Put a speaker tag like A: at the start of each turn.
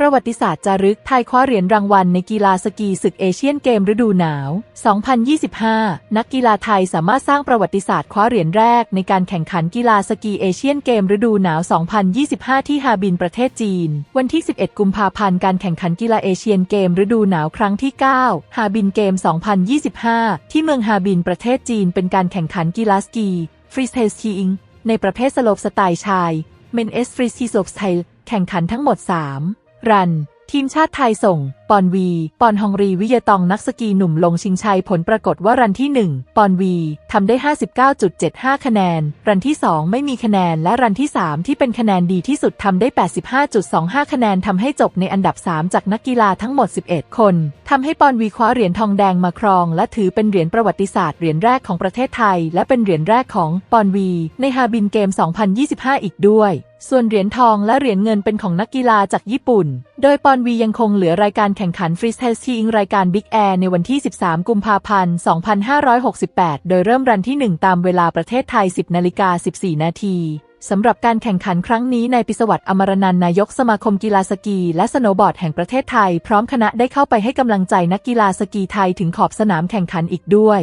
A: ประวัติศาสตร์จารึกไทยคว้าเหรียญรางวัลในกีฬาสกีศึกเอเชียนเกมฤดูหนาว 2025 นักกีฬาไทยสามารถสร้างประวัติศาสตร์คว้าเหรียญแรกในการแข่งขันกีฬาสกีเอเชียนเกมฤดูหนาว 2025 ที่ฮาบินประเทศจีน วันที่ 11 กุมภาพันธ์การแข่งขันกีฬาเอเชียนเกมฤดูหนาวครั้งที่ 9 ฮาบินเกม 2025 ที่เมืองฮาบินประเทศจีน เป็นการแข่งขันกีฬาสกีฟรีสไตล์สกีอิงในประเภทสโลปสไตล์ชายเมนเอสฟรีสกีสโลปสไตล์แข่งขันทั้งหมด 3 รัน ทีมชาติไทยส่ง ปอนวี ปอนฮองรีวิยตองนักสกีหนุ่มลงชิงชัยผลปรากฏว่ารันที่ 1 ปอนวีทำได้ 59.75 คะแนน รันที่ 2 ไม่มีคะแนนและรันที่ 3 ที่เป็นคะแนนดีที่สุดทำได้ 85.25 คะแนนทำให้จบในอันดับ 3 จากนักกีฬาทั้งหมด 11 คนทำให้ปอนวีคว้าเหรียญทองแดงมาครอง และถือเป็นเหรียญประวัติศาสตร์เหรียญแรกของประเทศไทย และเป็นเหรียญแรกของปอนวี ในฮาบินเกม 2025 อีกด้วย ส่วนเหรียญทองและเหรียญเงินเป็นของนักกีฬาจากญี่ปุ่น โดยปอนวียังคงเหลือรายการแข่งขันฟรีสไตล์สกีอิงรายการบิ๊กแอร์ในวันที่ 13 กุมภาพันธ์ 2568 โดยเริ่มรันที่ 1 ตามเวลาประเทศไทย 10นาฬิกา14 นาทีสำหรับการแข่งขันครั้งนี้นายปิสวัตรอมรนันนายกสมาคมกีฬาสกีและสโนบอร์ดแห่งประเทศไทย พร้อมคณะได้เข้าไปให้กำลังใจนักกีฬาสกีไทยถึงขอบสนามแข่งขันอีกด้วย